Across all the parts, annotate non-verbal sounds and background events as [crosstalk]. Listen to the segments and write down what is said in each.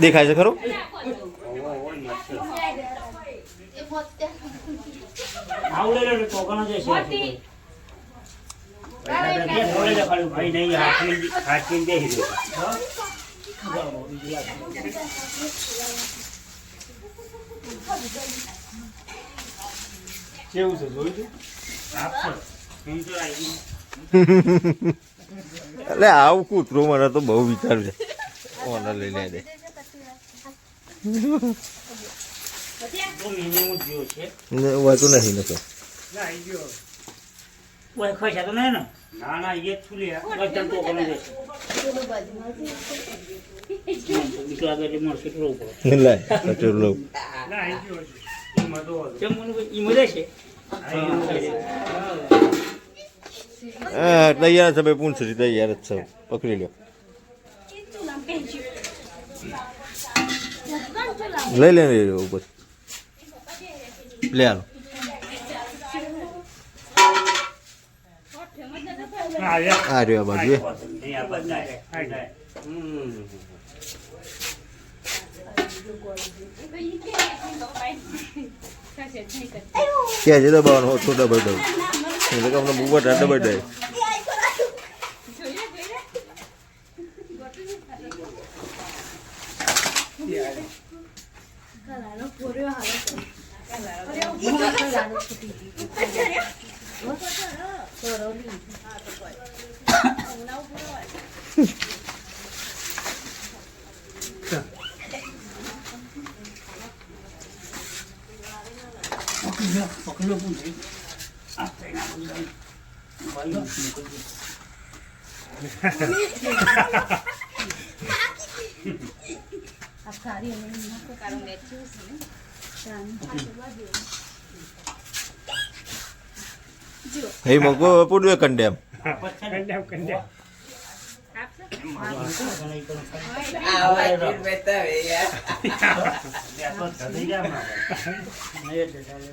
દેખાય છે ખરું. કેવું છે જોયું છે [laughs] [laughs] એટલે આવું કૂતરું મને તો બહુ વિચાર છે. ઓનર લઈ લે દે. વાતું નથી નતો ને ના એ ઉપર છે હા તૈયાર છે ભાઈ પૂંછડી તૈયાર જ છે પકડી લ્યો લઈ લે લઈ લે ઉપર લે આલો આ રહ્યો આ બાજુ ક્યાં છે દબાવવાનો હોત ડબલ દઉં એટલે કે અમને બુવા ડબલ દે પકડ્યો, પકડ્યો પૂંછડી. આ થઈને આ બધું ભાઈ મોકલી દે. હે મગો પૂડવે કંડેમ એટલે પણ ફોન ચલાવી એટલે પપ્પાએ ના પાછી ફેરો એ કરે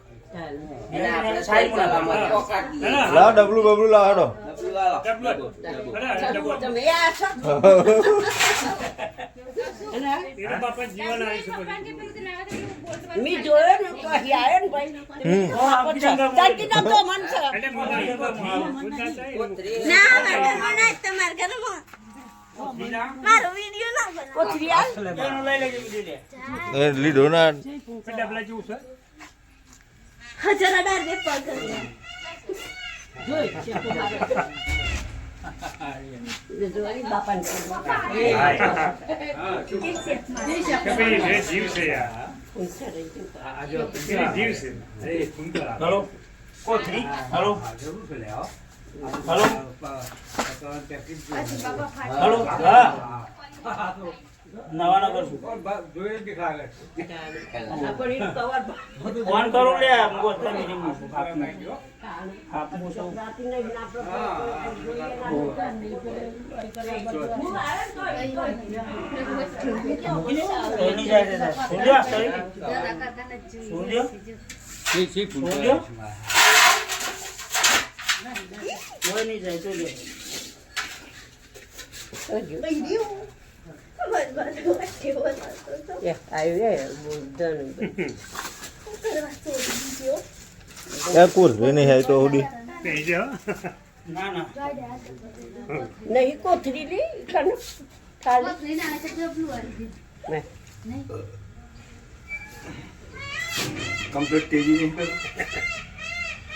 લાવ ડબલું બબલું લાવ હાડો. તમે આ છો? મેં જોયો ને તો આવ્યો ને ભાઈ. તો મન છે. ના મને તમાર ઘરમાં. મારો વિડિયો ના બનાવો. કોથળી આલ. એનું લઈ લેજો બીજું લે. એ લીધો ના હજાર અઢાર ને પગ ચડાવી દીધું. હાલો. કોથળી. હાલો. હાલો. હાલો. હા. નવા ના કરશું ફોન કરું લે હું અત્યારે meeting માં છું. કોઈ નહીં જાય તો લે. નહીં કોથળી લી ખાલી નહીં. કમ્પ્લીટ તેજી નહીં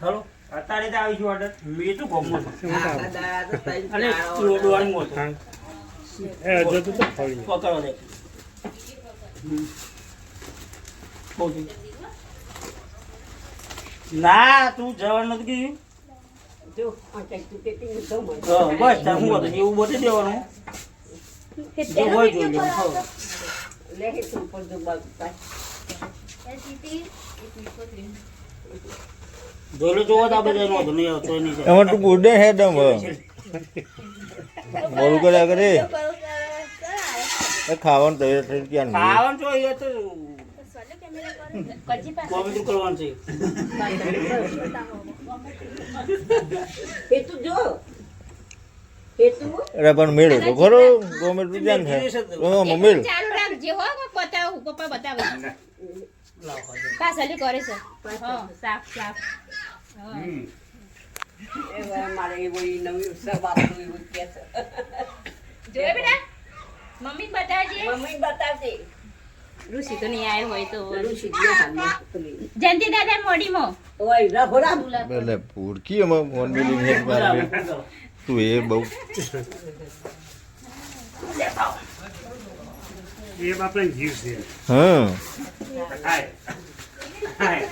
હલો અત્યારે તો આવીશું ઓર્ડર મેં તો ગમો છું અને. ના, તું જવાનું નથી કીધું બસ હું એવું બધી દેવાનું. જે હોય જોઈ લેવું હા. જોઈ લો જોવો તો બધા નહોતું નહીં આવતો નહીં એમાં તું ગુડે હે દમ મોડું કર્યા કરે એ. ખાવાનું તૈયાર થઈ ગયા ખાવાનું તો એ તો કચ્છી પાસે કોમેડી કરવાનું છે અરે પણ મેળો તો ખરો ગમે તું ધ્યાન થાય હા મેળ. ચાલુ રાખજે હો બતાવું પપ્પા બતાવે પાછળથી કરે છે. હા. સાફ સાફ. હા. જોયે મમ્મી બતાવજે. ઋષિ તો નહીં આવ્યો હોય તો. જયંતિ દાદા મોડીમાં એટલે ભૂડકી એમાં ફોન મેલી ને તું એ બહુ એ બાપડા જીવ છે. હા. હાય હાય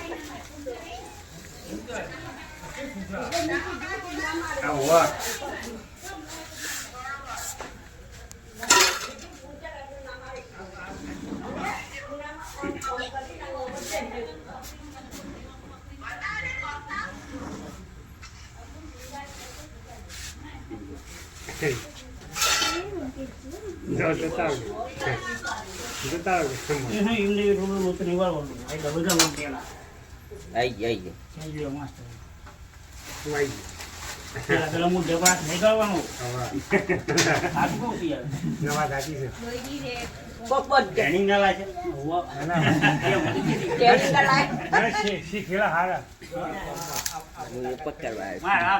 આ વાહ જાઓ જતા આવજો જતા આવજો એમને એમને થોડું લોટ નિવારવાનું આ ડબલ જવાનું પેલા આઈ પેલા નહીં કરવાનો નવા દાદી છે. ના લાગે. શીખેલા હારા. મારા